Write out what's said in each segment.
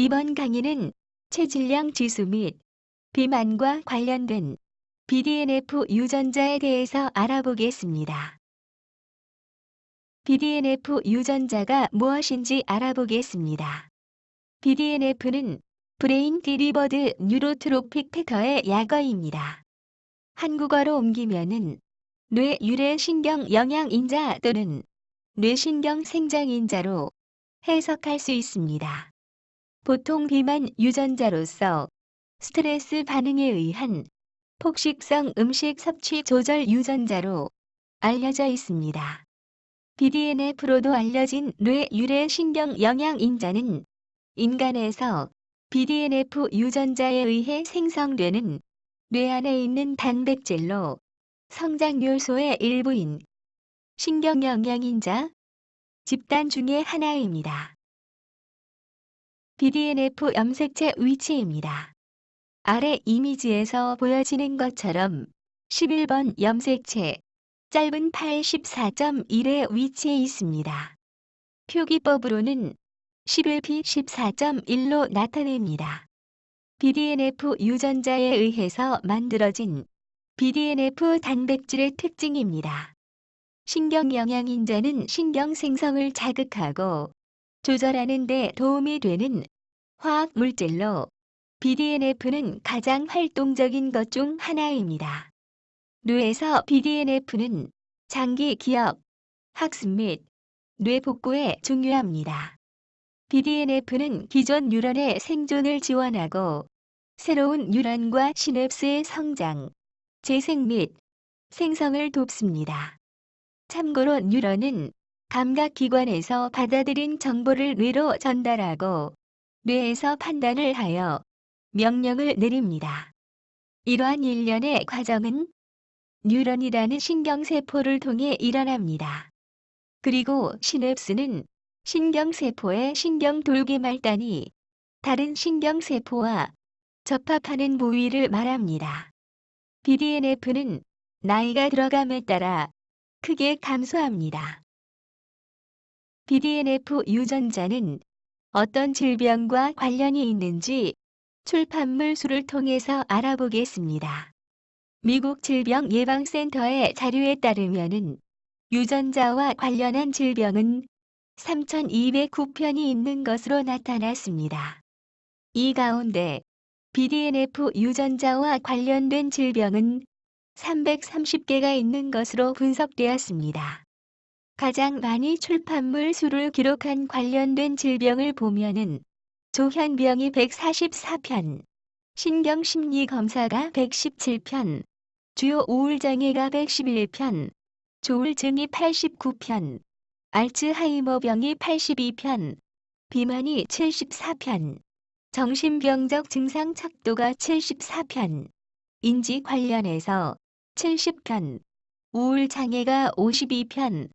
이번 강의는 체질량 지수 및 비만과 관련된 BDNF 유전자에 대해서 알아보겠습니다. BDNF 유전자가 무엇인지 알아보겠습니다. BDNF는 브레인 디리버드 뉴로트로픽 팩터의 약어입니다. 한국어로 옮기면은 뇌 유래 신경 영양인자 또는 뇌신경 생장인자로 해석할 수 있습니다. 보통 비만 유전자로서 스트레스 반응에 의한 폭식성 음식 섭취 조절 유전자로 알려져 있습니다. BDNF로도 알려진 뇌 유래 신경 영양 인자는 인간에서 BDNF 유전자에 의해 생성되는 뇌 안에 있는 단백질로 성장 요소의 일부인 신경 영양 인자 집단 중의 하나입니다. BDNF 염색체 위치입니다. 아래 이미지에서 보여지는 것처럼 11번 염색체 짧은 84.1의 위치에 있습니다. 표기법으로는 11p 14.1로 나타냅니다. BDNF 유전자에 의해서 만들어진 BDNF 단백질의 특징입니다. 신경 영양인자는 신경 생성을 자극하고 조절하는 데 도움이 되는 화학 물질로 BDNF는 가장 활동적인 것 중 하나입니다. 뇌에서 BDNF는 장기 기억, 학습 및 뇌 복구에 중요합니다. BDNF는 기존 뉴런의 생존을 지원하고 새로운 뉴런과 시냅스의 성장, 재생 및 생성을 돕습니다. 참고로 뉴런은 감각기관에서 받아들인 정보를 뇌로 전달하고 뇌에서 판단을 하여 명령을 내립니다. 이러한 일련의 과정은 뉴런이라는 신경세포를 통해 일어납니다. 그리고 시냅스는 신경세포의 신경돌기 말단이 다른 신경세포와 접합하는 부위를 말합니다. BDNF는 나이가 들어감에 따라 크게 감소합니다. BDNF 유전자는 어떤 질병과 관련이 있는지 출판물 수를 통해서 알아보겠습니다. 미국 질병예방센터의 자료에 따르면 유전자와 관련한 질병은 3,209편이 있는 것으로 나타났습니다. 이 가운데 BDNF 유전자와 관련된 질병은 330개가 있는 것으로 분석되었습니다. 가장 많이 출판물 수를 기록한 관련된 질병을 보면은 조현병이 144편, 신경심리검사가 117편, 주요 우울장애가 111편, 조울증이 89편, 알츠하이머병이 82편, 비만이 74편, 정신병적 증상 척도가 74편, 인지 관련해서 70편, 우울장애가 52편,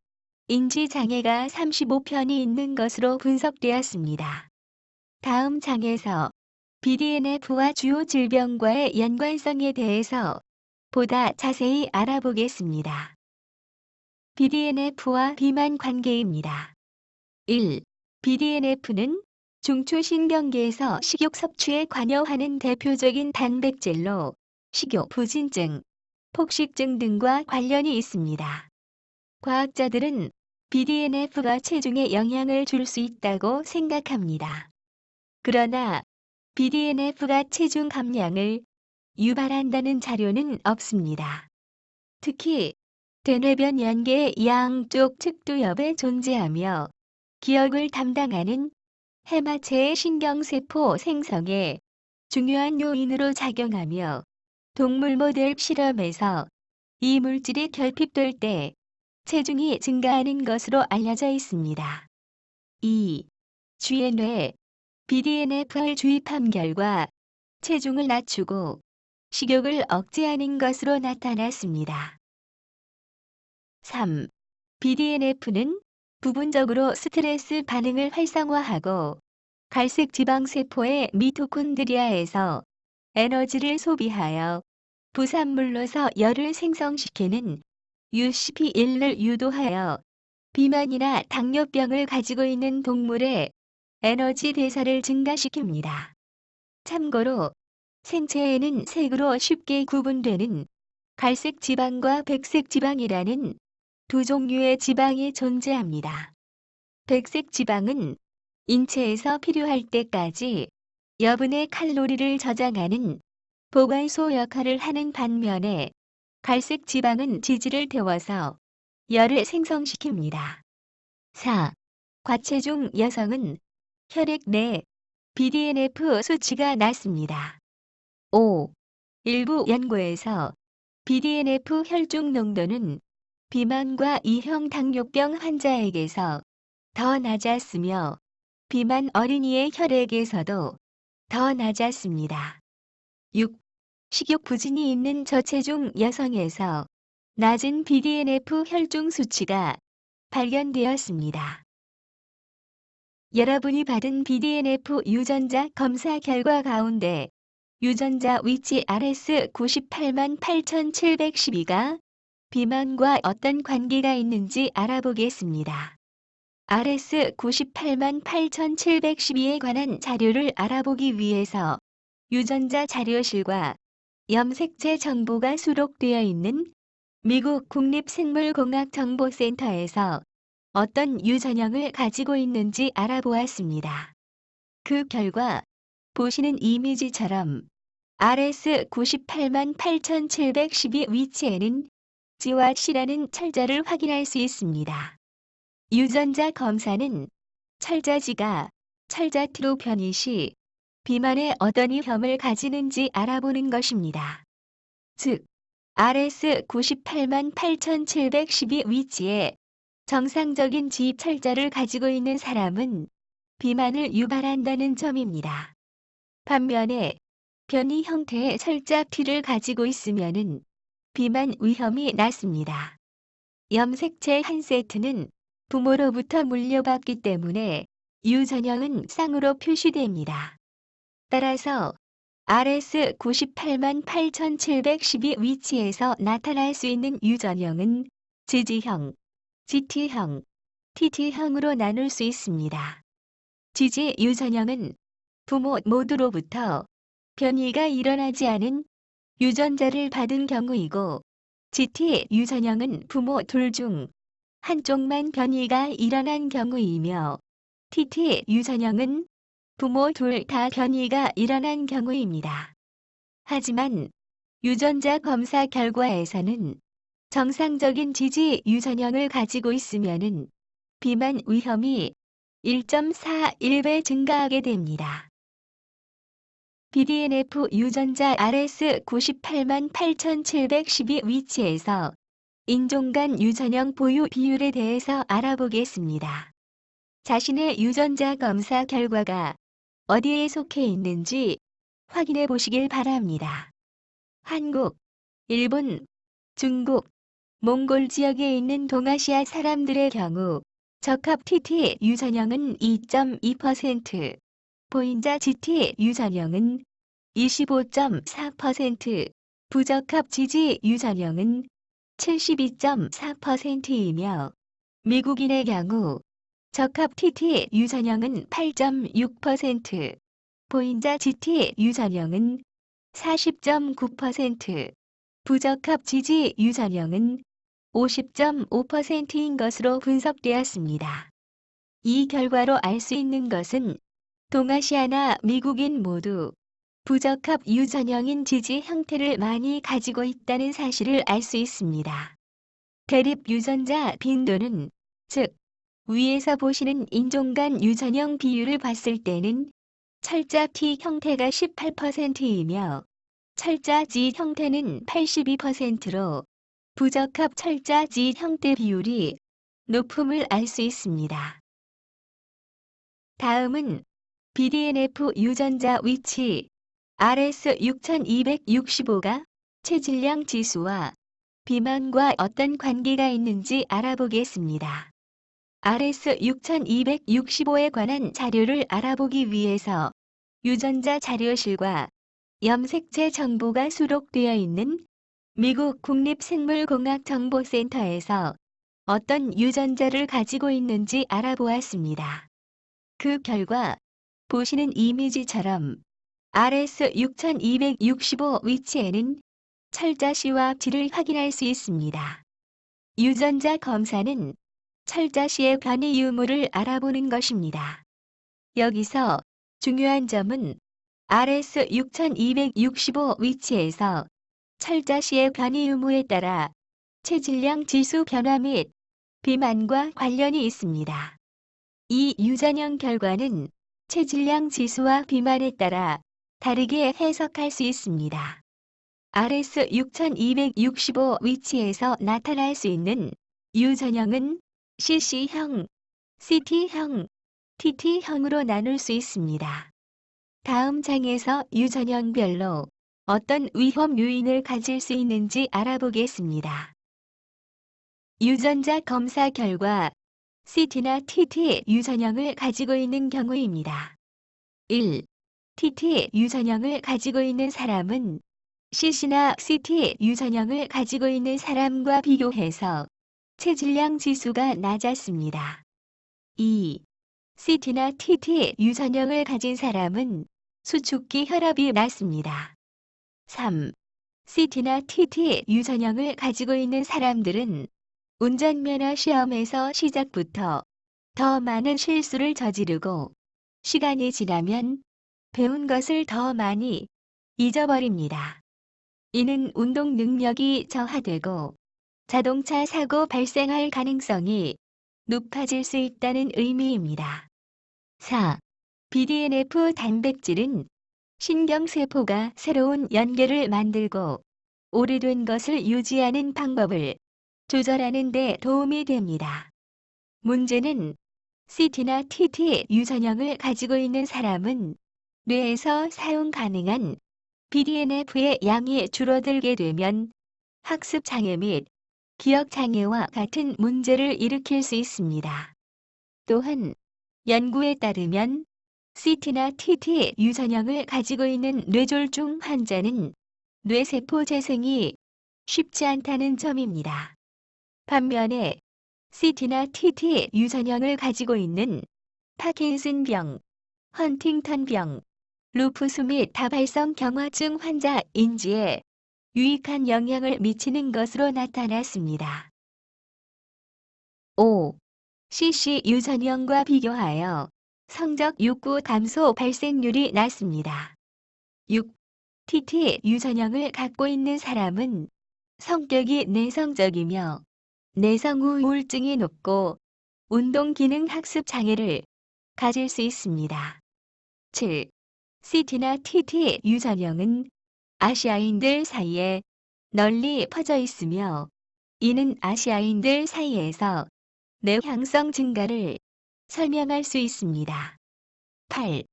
인지장애가 35편이 있는 것으로 분석되었습니다. 다음 장에서 BDNF와 주요 질병과의 연관성에 대해서 보다 자세히 알아보겠습니다. BDNF와 비만 관계입니다. 1. BDNF는 중추신경계에서 식욕 섭취에 관여하는 대표적인 단백질로 식욕 부진증, 폭식증 등과 관련이 있습니다. 과학자들은 BDNF가 체중에 영향을 줄 수 있다고 생각합니다. 그러나 BDNF가 체중 감량을 유발한다는 자료는 없습니다. 특히 대뇌변 연계의 양쪽 측두엽에 존재하며 기억을 담당하는 해마체의 신경세포 생성에 중요한 요인으로 작용하며 동물 모델 실험에서 이 물질이 결핍될 때 체중이 증가하는 것으로 알려져 있습니다. 2. 쥐의 뇌 BDNF를 주입한 결과 체중을 낮추고 식욕을 억제하는 것으로 나타났습니다. 3. BDNF는 부분적으로 스트레스 반응을 활성화하고 갈색 지방세포의 미토콘드리아에서 에너지를 소비하여 부산물로서 열을 생성시키는 UCP1을 유도하여 비만이나 당뇨병을 가지고 있는 동물의 에너지 대사를 증가시킵니다. 참고로 생체에는 색으로 쉽게 구분되는 갈색 지방과 백색 지방이라는 두 종류의 지방이 존재합니다. 백색 지방은 인체에서 필요할 때까지 여분의 칼로리를 저장하는 보관소 역할을 하는 반면에 갈색 지방은 지질을 태워서 열을 생성시킵니다. 4. 과체중 여성은 혈액 내 BDNF 수치가 낮습니다. 5. 일부 연구에서 BDNF 혈중 농도는 비만과 2형 당뇨병 환자에게서 더 낮았으며 비만 어린이의 혈액에서도 더 낮았습니다. 6. 식욕 부진이 있는 저체중 여성에서 낮은 BDNF 혈중 수치가 발견되었습니다. 여러분이 받은 BDNF 유전자 검사 결과 가운데 유전자 위치 RS 98만 8712가 비만과 어떤 관계가 있는지 알아보겠습니다. RS 98만 8712에 관한 자료를 알아보기 위해서 유전자 자료실과 염색체 정보가 수록되어 있는 미국 국립생물공학정보센터에서 어떤 유전형을 가지고 있는지 알아보았습니다. 그 결과 보시는 이미지처럼 RS 98만 8712 위치에는 G와 C라는 철자를 확인할 수 있습니다. 유전자 검사는 철자지가 철자 T로 변이 시 비만에 어떤 위험을 가지는지 알아보는 것입니다. 즉, RS 98만 8712 위치에 정상적인 G 철자를 가지고 있는 사람은 비만을 유발한다는 점입니다. 반면에 변이 형태의 철자 T를 가지고 있으면은 비만 위험이 낮습니다. 염색체 한 세트는 부모로부터 물려받기 때문에 유전형은 쌍으로 표시됩니다. 따라서 RS 98만 8712 위치에서 나타날 수 있는 유전형은 지지형, GT형, TT형으로 나눌 수 있습니다. 지지 유전형은 부모 모두로부터 변이가 일어나지 않은 유전자를 받은 경우이고 GT 유전형은 부모 둘 중 한쪽만 변이가 일어난 경우이며 TT 유전형은 부모 둘 다 변이가 일어난 경우입니다. 하지만 유전자 검사 결과에서는 정상적인 지지 유전형을 가지고 있으면은 비만 위험이 1.41배 증가하게 됩니다. BDNF 유전자 RS 98만 8712 위치에서 인종 간 유전형 보유 비율에 대해서 알아보겠습니다. 자신의 유전자 검사 결과가 어디에 속해 있는지 확인해 보시길 바랍니다. 한국, 일본, 중국, 몽골 지역에 있는 동아시아 사람들의 경우 적합 TT 유전형은 2.2%, 보인자 GT 유전형은 25.4%, 부적합 지지 유전형은 72.4%이며 미국인의 경우 적합 TT 유전형은 8.6%, 보인자 GT 유전형은 40.9%, 부적합 지지 유전형은 50.5%인 것으로 분석되었습니다. 이 결과로 알 수 있는 것은 동아시아나 미국인 모두 부적합 유전형인 지지 형태를 많이 가지고 있다는 사실을 알 수 있습니다. 대립 유전자 빈도는 즉 위에서 보시는 인종 간 유전형 비율을 봤을 때는 철자 T 형태가 18%이며 철자 G 형태는 82%로 부적합 철자 G 형태 비율이 높음을 알 수 있습니다. 다음은 BDNF 유전자 위치 RS 6265가 체질량 지수와 비만과 어떤 관계가 있는지 알아보겠습니다. RS 6265에 관한 자료를 알아보기 위해서 유전자 자료실과 염색체 정보가 수록되어 있는 미국 국립생물공학정보센터에서 어떤 유전자를 가지고 있는지 알아보았습니다. 그 결과 보시는 이미지처럼 RS6265 위치에는 철자시와 지를 확인할 수 있습니다. 유전자 검사는 철자시의 변이 유무를 알아보는 것입니다. 여기서 중요한 점은 RS6265 위치에서 철자시의 변이 유무에 따라 체질량 지수 변화 및 비만과 관련이 있습니다. 이 유전형 결과는 체질량 지수와 비만에 따라 다르게 해석할 수 있습니다. RS6265 위치에서 나타날 수 있는 유전형은 CC형, CT형, TT형으로 나눌 수 있습니다. 다음 장에서 유전형별로 어떤 위험 요인을 가질 수 있는지 알아보겠습니다. 유전자 검사 결과 CT나 TT 유전형을 가지고 있는 경우입니다. 1. TT 유전형을 가지고 있는 사람은 CC나 CT 유전형을 가지고 있는 사람과 비교해서 체질량 지수가 낮았습니다. 2. CT나 TT 유전형을 가진 사람은 수축기 혈압이 낮습니다. 3. CT나 TT 유전형을 가지고 있는 사람들은 운전면허 시험에서 시작부터 더 많은 실수를 저지르고 시간이 지나면 배운 것을 더 많이 잊어버립니다. 이는 운동 능력이 저하되고 자동차 사고 발생할 가능성이 높아질 수 있다는 의미입니다. 4. BDNF 단백질은 신경세포가 새로운 연계를 만들고 오래된 것을 유지하는 방법을 조절하는 데 도움이 됩니다. 문제는 CT나 TT 유전형을 가지고 있는 사람은 뇌에서 사용 가능한 BDNF의 양이 줄어들게 되면 학습 장애 및 기억 장애와 같은 문제를 일으킬 수 있습니다. 또한 연구에 따르면 CT나 TT 유전형을 가지고 있는 뇌졸중 환자는 뇌세포 재생이 쉽지 않다는 점입니다. 반면에 CT나 TT 유전형을 가지고 있는 파킨슨병, 헌팅턴병, 루푸스 및 다발성 경화증 환자 인지에 유익한 영향을 미치는 것으로 나타났습니다. 5. CC 유전형과 비교하여 성적 욕구 감소 발생률이 낮습니다. 6. TT 유전형을 갖고 있는 사람은 성격이 내성적이며 내성 우울증이 높고 운동 기능 학습 장애를 가질 수 있습니다. 7. CT나 TT 유전형은 아시아인들 사이에 널리 퍼져 있으며 이는 아시아인들 사이에서 뇌향성 증가를 설명할 수 있습니다. 8.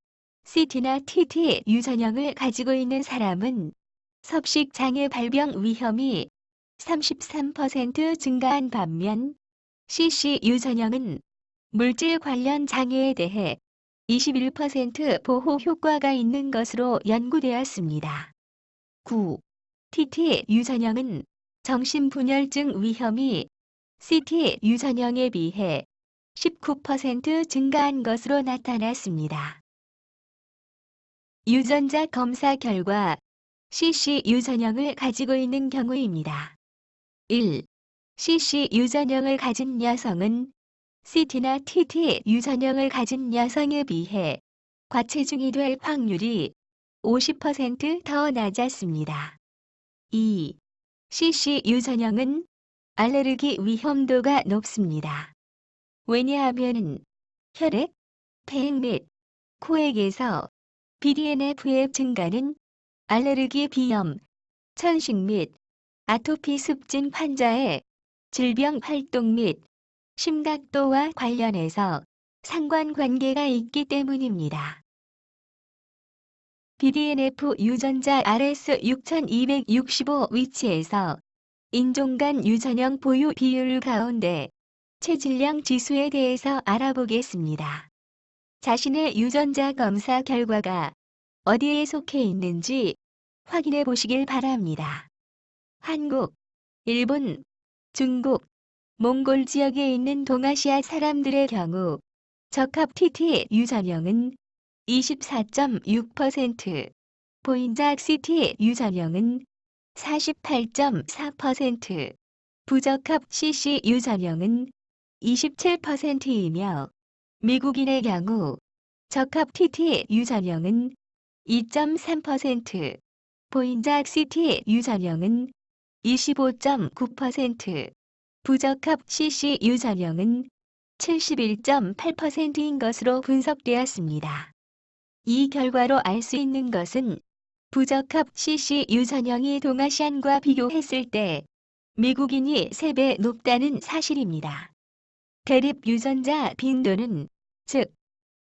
CT나 TT 유전형을 가지고 있는 사람은 섭식 장애 발병 위험이 33% 증가한 반면 CC 유전형은 물질 관련 장애에 대해 21% 보호 효과가 있는 것으로 연구되었습니다. 9. TT 유전형은 정신분열증 위험이 CT 유전형에 비해 19% 증가한 것으로 나타났습니다. 유전자 검사 결과 CC 유전형을 가지고 있는 경우입니다. 1. CC 유전형을 가진 여성은 CT나 TT 유전형을 가진 여성에 비해 과체중이 될 확률이 50%더 낮았습니다. 2. CC 유전형은 알레르기 위험도가 높습니다. 왜냐하면 혈액, 폐액 및 코액에서 BDNF의 증가는 알레르기 비염, 천식 및 아토피 습진 환자의 질병 활동 및 심각도와 관련해서 상관관계가 있기 때문입니다. BDNF 유전자 RS6265 위치에서 인종 간 유전형 보유 비율 가운데 체질량 지수에 대해서 알아보겠습니다. 자신의 유전자 검사 결과가 어디에 속해 있는지 확인해 보시길 바랍니다. 한국, 일본, 중국, 몽골 지역에 있는 동아시아 사람들의 경우 적합 TT 유전형은 24.6%, 보인작 CT 유전형은 48.4%, 부적합 CC 유전형은 27%이며 미국인의 경우 적합 TT 유전형은 2.3%, 보인작 CT 유전형은 25.9%, 부적합 CC 유전형은 71.8%인 것으로 분석되었습니다. 이 결과로 알 수 있는 것은 부적합 CC 유전형이 동아시안과 비교했을 때 미국인이 3배 높다는 사실입니다. 대립 유전자 빈도는 즉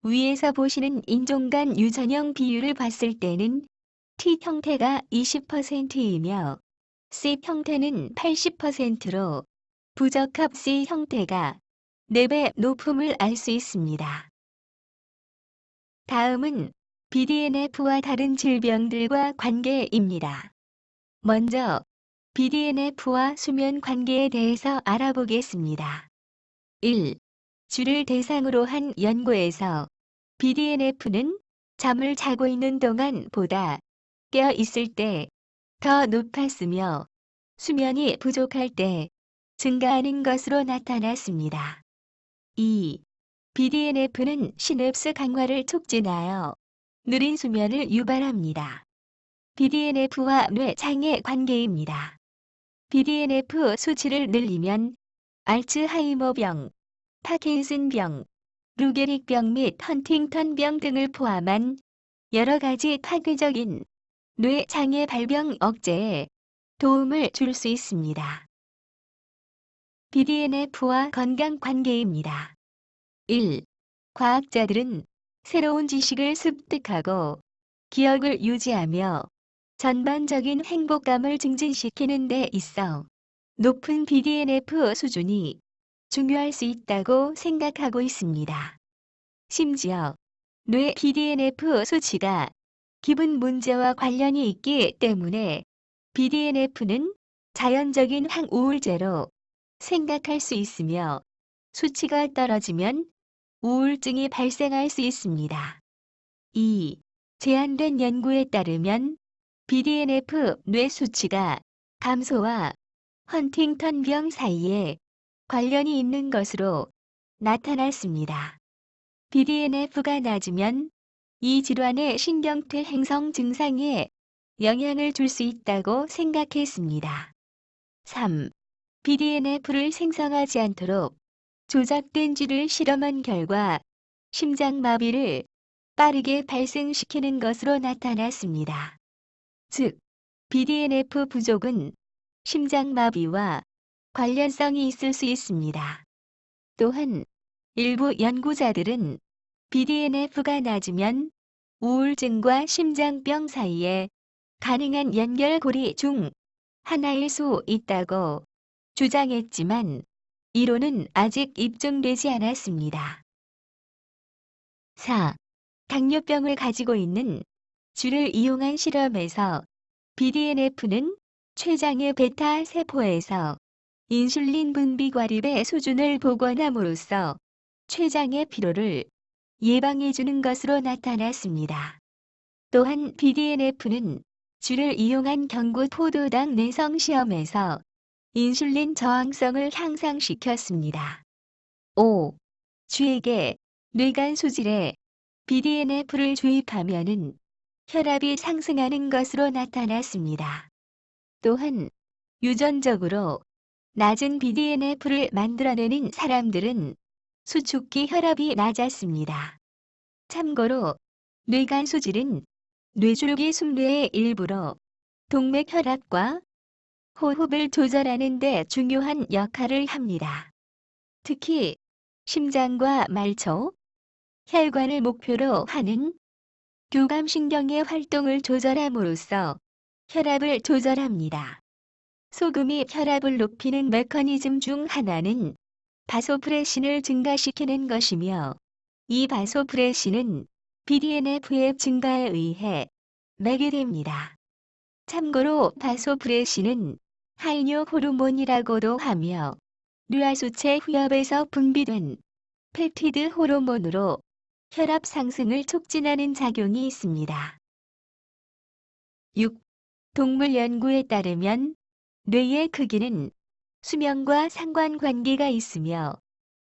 위에서 보시는 인종 간 유전형 비율을 봤을 때는 T 형태가 20%이며 C 형태는 80%로 부적합 C 형태가 4배 높음을 알 수 있습니다. 다음은 BDNF와 다른 질병들과 관계입니다. 먼저 BDNF와 수면 관계에 대해서 알아보겠습니다. 1. 쥐를 대상으로 한 연구에서 BDNF는 잠을 자고 있는 동안 보다 깨어 있을 때 더 높았으며 수면이 부족할 때 증가하는 것으로 나타났습니다. 2. BDNF는 시냅스 강화를 촉진하여 느린 수면을 유발합니다. BDNF와 뇌장애 관계입니다. BDNF 수치를 늘리면 알츠하이머병, 파킨슨병, 루게릭병 및 헌팅턴병 등을 포함한 여러 가지 파괴적인 뇌장애 발병 억제에 도움을 줄 수 있습니다. BDNF와 건강 관계입니다. 1. 과학자들은 새로운 지식을 습득하고 기억을 유지하며 전반적인 행복감을 증진시키는 데 있어 높은 BDNF 수준이 중요할 수 있다고 생각하고 있습니다. 심지어 뇌 BDNF 수치가 기분 문제와 관련이 있기 때문에 BDNF는 자연적인 항우울제로 생각할 수 있으며 수치가 떨어지면 우울증이 발생할 수 있습니다. 2. 제한된 연구에 따르면 BDNF 뇌 수치가 감소와 헌팅턴병 사이에 관련이 있는 것으로 나타났습니다. BDNF가 낮으면 이 질환의 신경퇴 행성 증상에 영향을 줄 수 있다고 생각했습니다. 3. BDNF를 생성하지 않도록 조작된 쥐를 실험한 결과 심장마비를 빠르게 발생시키는 것으로 나타났습니다. 즉, BDNF 부족은 심장마비와 관련성이 있을 수 있습니다. 또한 일부 연구자들은 BDNF가 낮으면 우울증과 심장병 사이에 가능한 연결고리 중 하나일 수 있다고 주장했지만 이론은 아직 입증되지 않았습니다. 4. 당뇨병을 가지고 있는 쥐를 이용한 실험에서 BDNF는 췌장의 베타 세포에서 인슐린 분비 과립의 수준을 복원함으로써 췌장의 피로를 예방해주는 것으로 나타났습니다. 또한 BDNF는 쥐를 이용한 경구 포도당 내성 시험에서 인슐린 저항성을 향상시켰습니다. 5. 쥐에게 뇌간 수질에 BDNF를 주입하면은 혈압이 상승하는 것으로 나타났습니다. 또한 유전적으로 낮은 BDNF를 만들어내는 사람들은 수축기 혈압이 낮았습니다. 참고로 뇌간 수질은 뇌줄기 숨뇌의 일부로 동맥 혈압과 호흡을 조절하는 데 중요한 역할을 합니다. 특히 심장과 말초, 혈관을 목표로 하는 교감신경의 활동을 조절함으로써 혈압을 조절합니다. 소금이 혈압을 높이는 메커니즘 중 하나는 바소프레신을 증가시키는 것이며 이 바소프레신은 BDNF의 증가에 의해 매개됩니다. 참고로 바소프레신은 할뇨 호르몬이라고도 하며 뇌하수체 후엽에서 분비된 펩티드 호르몬으로 혈압 상승을 촉진하는 작용이 있습니다. 6. 동물 연구에 따르면 뇌의 크기는 수명과 상관관계가 있으며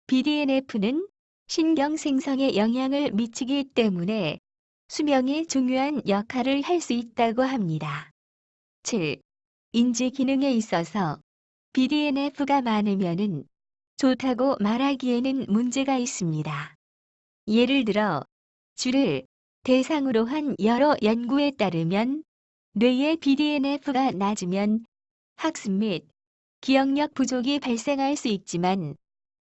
BDNF는 신경 생성에 영향을 미치기 때문에 수명이 중요한 역할을 할 수 있다고 합니다. 7. 인지 기능에 있어서 BDNF가 많으면은 좋다고 말하기에는 문제가 있습니다. 예를 들어 쥐를 대상으로 한 여러 연구에 따르면 뇌의 BDNF가 낮으면 학습 및 기억력 부족이 발생할 수 있지만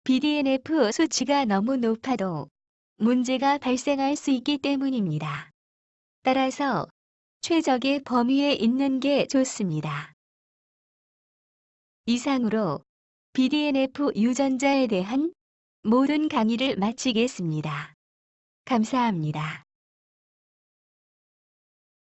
BDNF 수치가 너무 높아도 문제가 발생할 수 있기 때문입니다. 따라서 최적의 범위에 있는 게 좋습니다. 이상으로 BDNF 유전자에 대한 모든 강의를 마치겠습니다. 감사합니다.